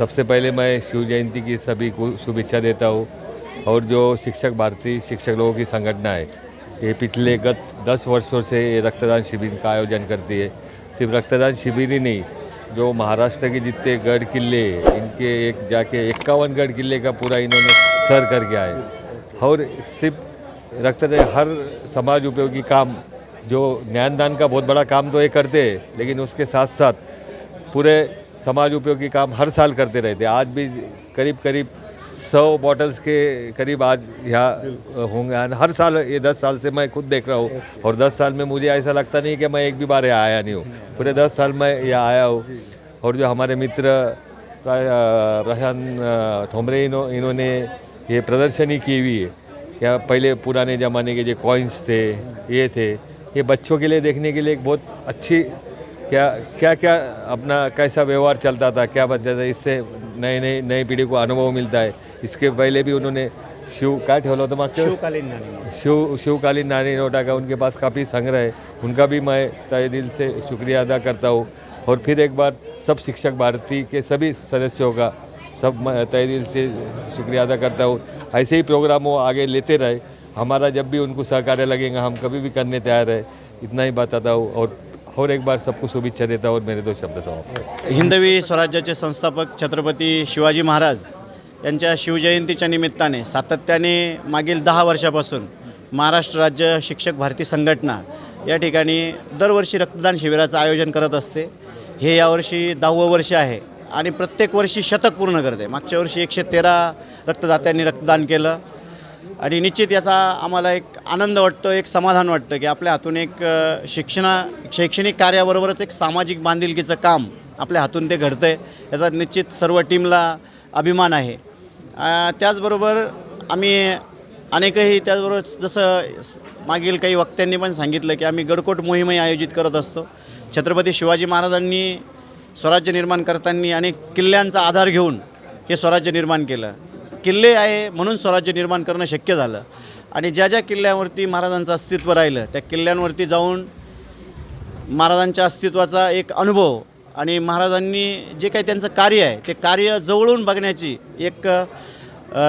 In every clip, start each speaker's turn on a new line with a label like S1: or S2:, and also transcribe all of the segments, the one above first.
S1: सबसे पहले मैं शिव जयंती की सभी को शुभेच्छा देता हूँ और जो शिक्षक भारती शिक्षक लोगों की संगठना है, ये पिछले गत दस वर्षों से रक्तदान शिविर का आयोजन करती है। सिर्फ़ रक्तदान शिविर ही नहीं, जो महाराष्ट्र के जितने गढ़ किले, इनके एक जाके इक्यावन गढ़ किले का पूरा इन्होंने सर करके आए और सिर्फ़ रक्तदान, हर समाज उपयोगी काम, जो ज्ञानदान का बहुत बड़ा काम तो ये करते हैं, लेकिन उसके साथ साथ पूरे समाज उपयोगी काम हर साल करते रहते आज भी करीब करीब सौ बॉटल्स के करीब आज यहाँ होंगे। हर साल ये दस साल से मैं खुद देख रहा हूँ और दस साल में मुझे ऐसा लगता नहीं कि मैं एक भी बार यहाँ आया नहीं हूँ। पूरे दस साल मैं यहाँ आया हूँ और जो हमारे मित्र अ, ठोमरे इन्हों इन्होंने ये प्रदर्शनी की हुई है। क्या पहले पुराने ज़माने के जो कॉइन्स थे ये थे। ये बच्चों के लिए देखने के लिए एक बहुत अच्छी क्या क्या क्या अपना कैसा व्यवहार चलता था? क्या बचता था इससे नए नए नई पीढ़ी को अनुभव मिलता है? इसके पहले भी उन्होंने शिव काय ठेवलं होतं मागच्या
S2: शिवकालीन नाणी
S1: शिव शिवकालीन नानी नोटा का उनके पास काफ़ी संग्रह है उनका भी मैं तय दिल से शुक्रिया अदा करता हूँ। और फिर एक बार सब शिक्षक भारती के सभी सदस्यों का सब मैं तय दिल से शुक्रिया अदा करता हूँ। ऐसे ही प्रोग्राम वो आगे लेते रहे। हमारा जब भी उनको सहकार्य लगेगा हम कभी भी करने तैयार है इतना ही बताता हूँ। और और एक बार सबको शुभेच्छा देता हूँ और मेरे दो शब्द समाप्त
S2: हिंदवी स्वराज्याचे संस्थापक छत्रपती शिवाजी महाराज यांच्या शिवजयंतीच्या निमित्ताने सातत्याने मागील दहा वर्षापासून महाराष्ट्र राज्य शिक्षक भारती संघटना या ठिकाणी दरवर्षी रक्तदान शिबिराचं आयोजन करत असते. हे यावर्षी दहावं वर्ष आहे आणि प्रत्येक वर्षी शतक पूर्ण करते. मागच्या वर्षी एकशे तेरा रक्तदात्यांनी रक्तदान केलं. आणि निश्चित याचा आम्हाला एक आनंद वाटतो एक समाधान वाटतं की आपल्या हातून एक शिक्षणा शैक्षणिक कार्याबरोबरच एक सामाजिक बांधिलकीचं काम आपल्या हातून ते घडतं आहे याचा निश्चित सर्व टीमला अभिमान आहे. त्याचबरोबर आम्ही अनेकही त्याचबरोबर जसं मागील काही वक्त्यांनी पण सांगितलं की आम्ही गडकोट मोहीमही आयोजित करत असतो. छत्रपती शिवाजी महाराजांनी स्वराज्य निर्माण करताना अनेक किल्ल्यांचा आधार घेऊन हे स्वराज्य निर्माण केलं. किल्ले आहे म्हणून स्वराज्य निर्माण करणं शक्य झालं. आणि ज्या ज्या किल्ल्यावरती महाराजांचं अस्तित्व राहिलं त्या किल्ल्यांवरती जाऊन महाराजांच्या अस्तित्वाचा एक अनुभव आणि महाराजांनी जे काही त्यांचं कार्य आहे ते कार्य जवळून बघण्याची एक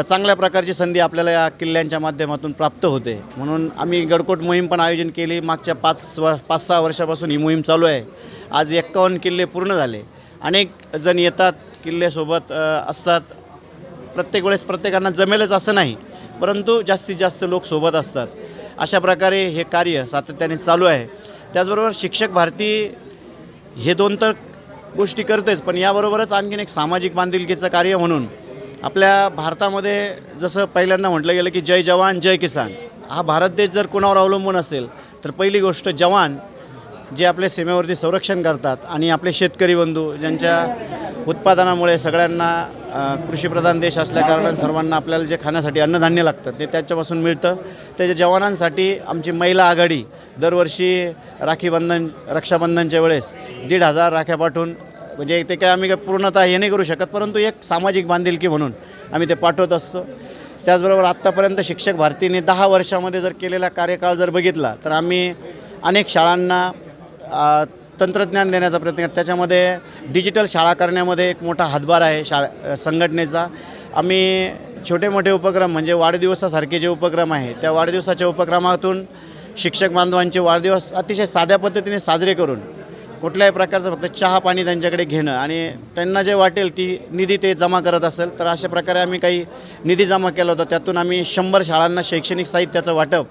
S2: चांगल्या प्रकारची संधी आपल्याला या किल्ल्यांच्या माध्यमातून प्राप्त होते. म्हणून आम्ही गडकोट मोहीम पण आयोजन केली. मागच्या पाच व पाच सहा वर्षापासून ही मोहीम चालू आहे. आज एक्कावन्न किल्ले पूर्ण झाले. अनेक जण येतात किल्ल्यासोबत असतात. प्रत्येक वेळेस प्रत्येकांना जमेलच असं नाही. परंतु जास्तीत जास्त लोक सोबत असतात. अशा प्रकारे हे कार्य सातत्याने चालू आहे. त्याचबरोबर शिक्षक भारती हे दोन तर गोष्टी करतेच पण याबरोबरच आणखीन एक सामाजिक बांधिलकीचं कार्य म्हणून आपल्या भारतामध्ये जसं पहिल्यांदा म्हटलं गेलं की जय जवान जय किसान. हा भारत देश जर कोणावर अवलंबून असेल तर पहिली गोष्ट जवान जे आपल्या सीमेवरती संरक्षण करतात आणि आपले शेतकरी बंधू ज्यांच्या उत्पादनामुळे सगळ्यांना कृषीप्रधान देश असल्याकारणाने सर्वांना आपल्याला जे खाण्यासाठी अन्नधान्य लागतं ते त्याच्यापासून मिळतं. त्याच्या जवानांसाठी आमची महिला आघाडी दरवर्षी राखीबंधन रक्षाबंधनच्या वेळेस दीड हजार राख्या पाठवून म्हणजे ते काय आम्ही काय पूर्णतः हे नाही करू शकत परंतु एक सामाजिक बांधिलकी म्हणून आम्ही ते पाठवत असतो. त्याचबरोबर आत्तापर्यंत शिक्षक भारतीने दहा वर्षामध्ये जर केलेला कार्यकाळ जर बघितला तर आम्ही अनेक शाळांना तंत्रज्ञान देण्याचा प्रयत्न केला. त्याच्यामध्ये डिजिटल शाळा करण्यामध्ये एक मोठा हातभार आहे शाळा संघटनेचा. आम्ही छोटे मोठे उपक्रम म्हणजे वाढदिवसासारखे जे उपक्रम आहे त्या वाढदिवसाच्या उपक्रमातून शिक्षक बांधवांचे वाढदिवस अतिशय साध्या पद्धतीने साजरे करून कुठल्याही प्रकारचं फक्त चहा पाणी त्यांच्याकडे घेणं आणि त्यांना जे वाटेल ती निधी ते जमा करत असेल तर अशा प्रकारे आम्ही काही निधी जमा केला होता. त्यातून आम्ही शंभर शाळांना शैक्षणिक साहित्याचं वाटप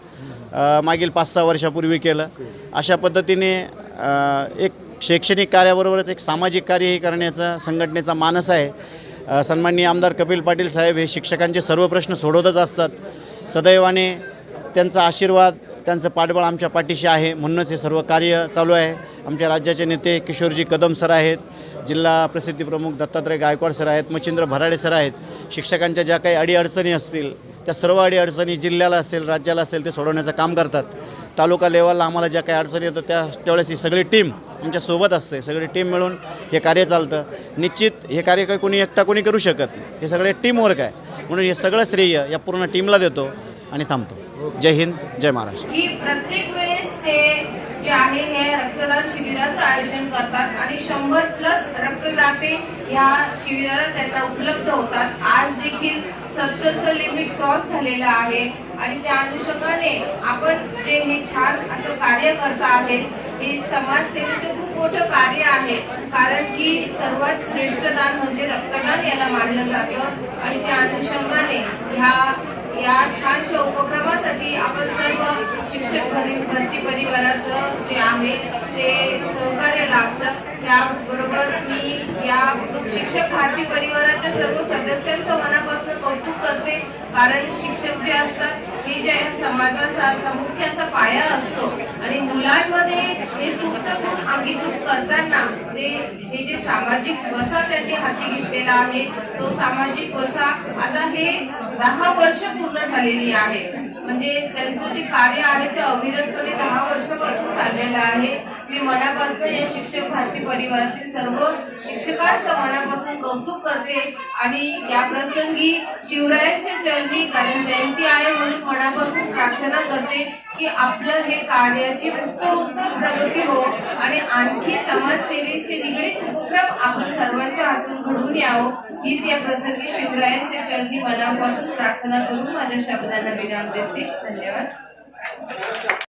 S2: मागील पाच सहा वर्षापूर्वी केलं. अशा पद्धतीने एक शैक्षणिक कार्याबरोबरच एक सामाजिक कार्यही करण्याचा संघटनेचा मानस आहे. सन्माननीय आमदार कपिल पाटील साहेब हे शिक्षकांचे सर्व प्रश्न सोडवतच असतात. सदैवाने त्यांचा आशीर्वाद त्यांचं पाठबळ आमच्या पाठीशी आहे. म्हणूनच हे सर्व कार्य चालू आहे. आमच्या राज्याचे नेते किशोरजी कदम सर आहेत. जिल्हा प्रसिद्धी प्रमुख दत्तात्रय गायकवाड सर आहेत. मच्छिंद्र भराडे सर आहेत. शिक्षकांच्या ज्या काही अडीअडचणी असतील त्या सर्व अडीअडचणी जिल्ह्याला असेल राज्याला असेल ते सोडवण्याचं काम करतात. तालुका लेवलला आम्हाला ज्या काही अडचणी येतात त्या त्यावेळेस ही सगळी टीम आमच्यासोबत असते. सगळी टीम मिळून हे कार्य चालतं. निश्चित हे कार्य काही कोणी एकटा कोणी करू शकत नाही. हे सगळे टीमवर्क आहे. म्हणून हे सगळं श्रेय या पूर्ण टीमला देतो आणि थांबतो. जय हिंद जय महाराष्ट्र.
S3: जे आहे हे रक्तदान शिबिराचं आयोजन करतात आणि शंभर प्लस रक्तदाते या शिबिराला त्यांना उपलब्ध होतात. आज देखील सत्तरचं लिमिट क्रॉस झालेलं आहे आणि त्या अनुषंगाने आपण जे हे छान असं कार्य करता आहेत हे समाजसेवेचं खूप मोठं कार्य आहे कारण की सर्वात श्रेष्ठ दान म्हणजे रक्तदान याला मानलं जातं. आणि त्या अनुषंगाने ह्या या छानशा उपक्रमासाठी आपण सर्व शिक्षक भरी- भरती परिवाराचं जे आहे ते सहकार्य लागतं त्याचबरोबर मी या शिक्षक भारती परिवाराच्या सर्व सदस्यांचं मनापासून कौतुक करते. कारण शिक्षक जे असतात हे जे आहे समाजाचा असा मुख्य असा पाया असतो. आणि मुलांमध्ये हे सुप्त गुण अंगीकृत करताना ते हे जे सामाजिक वसा त्यांनी हाती घेतलेला आहे तो सामाजिक वसा आता हे दहा वर्ष पूर्ण झालेली आहे. म्हणजे त्यांचं जे कार्य आहे ते अविरतपणे दहा वर्षापासून चाललेलं आहे. मी मनापासून या शिक्षक भारती परिवारातील सर्व शिक्षकांचं मनापासून कौतुक करते आणि या प्रसंगी शिवरायांच्या चरणी कारण जयंती आहे म्हणून मनापासून प्रार्थना करते की आपलं हे कार्याची उत्तरोत्तर प्रगती हो आणि आणखी समाजसेवेशी निगडीत उपक्रम आपण सर्वांच्या हातून घडून यावं. हीच या प्रसंगी शिवरायांच्या चरणी मनापासून प्रार्थना करून माझ्या शब्दांना विराम देते. धन्यवाद.